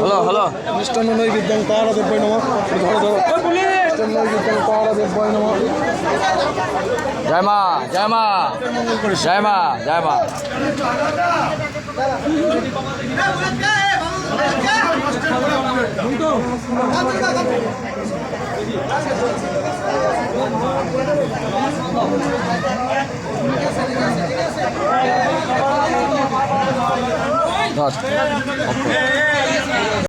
hello hello মিষ্টন নৈবেদ্যং তারাদেব্যై নমঃ ধরো ধরো জয় মা জয় মা জয় মা জয় মা ধর